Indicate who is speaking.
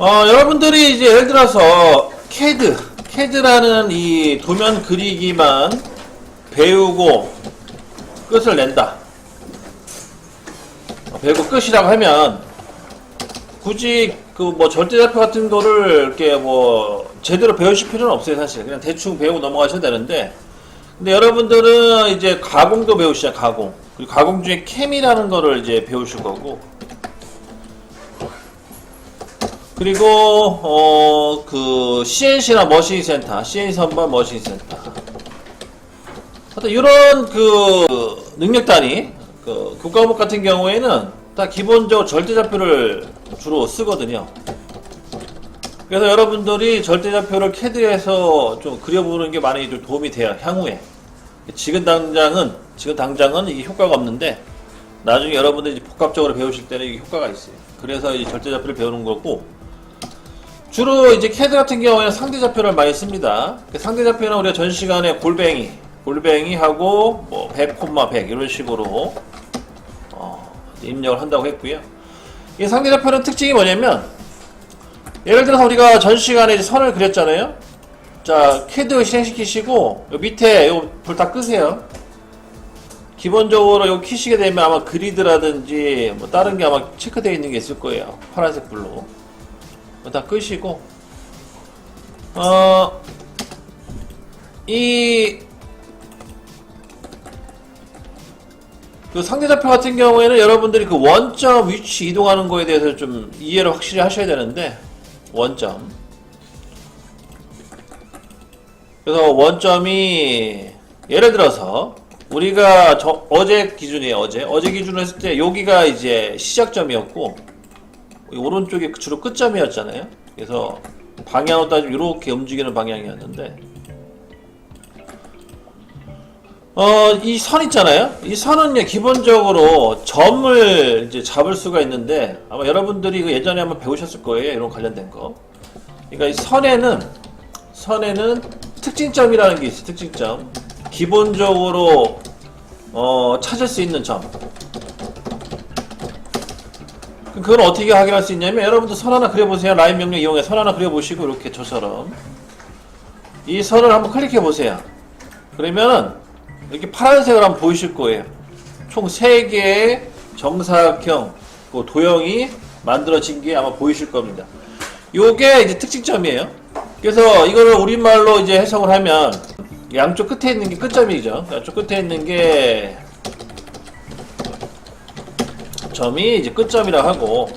Speaker 1: 어, 여러분들이 이제 예를 들어서 캐드, 캐드라는 이 도면 그리기만 배우고 끝을 낸다. 어, 배우고 끝이라고 하면 굳이 그 뭐 절대좌표 같은 거를 이렇게 뭐 제대로 배우실 필요는 없어요 사실. 그냥 대충 배우고 넘어가셔도 되는데. 근데 여러분들은 이제 가공도 배우시죠 가공. 그리고 가공 중에 캠이라는 거를 이제 배우실 거고 그리고 어 그 CNC나 머신 센터, CNC 선반 머신 센터. 하여튼 이런 그 능력 단위 그 국가목 같은 경우에는 다 기본적으로 절대좌표를 주로 쓰거든요. 그래서 여러분들이 절대좌표를 캐드에서 좀 그려보는 게 많이 좀 도움이 돼요 향후에. 지금 당장은 지금 당장은 이게 효과가 없는데 나중에 여러분들이 복합적으로 배우실 때는 이게 효과가 있어요. 그래서 이 절대좌표를 배우는 거고 주로 이제 캐드 같은 경우에는 상대 좌표를 많이 씁니다. 그 상대 좌표는 우리가 전 시간에 골뱅이, 골뱅이 하고 뭐 100, 100 이런 식으로 어, 입력을 한다고 했고요. 이 상대 좌표는 특징이 뭐냐면 예를 들어서 우리가 전 시간에 이제 선을 그렸잖아요. 자, 캐드 실행시키시고 요 밑에 요 불 다 끄세요. 기본적으로 요 키시게 되면 아마 그리드라든지 뭐 다른 게 아마 체크되어 있는 게 있을 거예요. 파란색 불로. 다 끄시고 어, 이, 그 상대좌표 같은 경우에는 여러분들이 그 원점 위치 이동하는 거에 대해서 좀 이해를 확실히 하셔야 되는데, 원점. 그래서 원점이, 예를 들어서, 우리가 저, 어제 기준이에요, 어제. 어제 기준으로 했을 때, 여기가 이제 시작점이었고, 이 오른쪽이 주로 끝점이었잖아요. 그래서 방향으로 따지면 이렇게 움직이는 방향이었는데 어, 이 선 있잖아요. 이 선은요, 기본적으로 점을 이제 잡을 수가 있는데 아마 여러분들이 그 예전에 한번 배우셨을 거예요. 이런 관련된 거. 그러니까 이 선에는 선에는 특징점이라는 게 있어요. 특징점. 기본적으로 어, 찾을 수 있는 점. 그건 어떻게 확인할 수 있냐면 여러분들 선 하나 그려보세요. 라인 명령 이용해 선 하나 그려보시고 이렇게 저처럼 이 선을 한번 클릭해 보세요. 그러면은 이렇게 파란색으로 한번 보이실 거예요. 총 3개의 정사각형 그 도형이 만들어진 게 아마 보이실 겁니다. 요게 이제 특징점이에요. 그래서 이거를 우리말로 이제 해석을 하면 양쪽 끝에 있는 게 끝점이죠. 양쪽 끝에 있는 게 점이 이제 끝점이라고 하고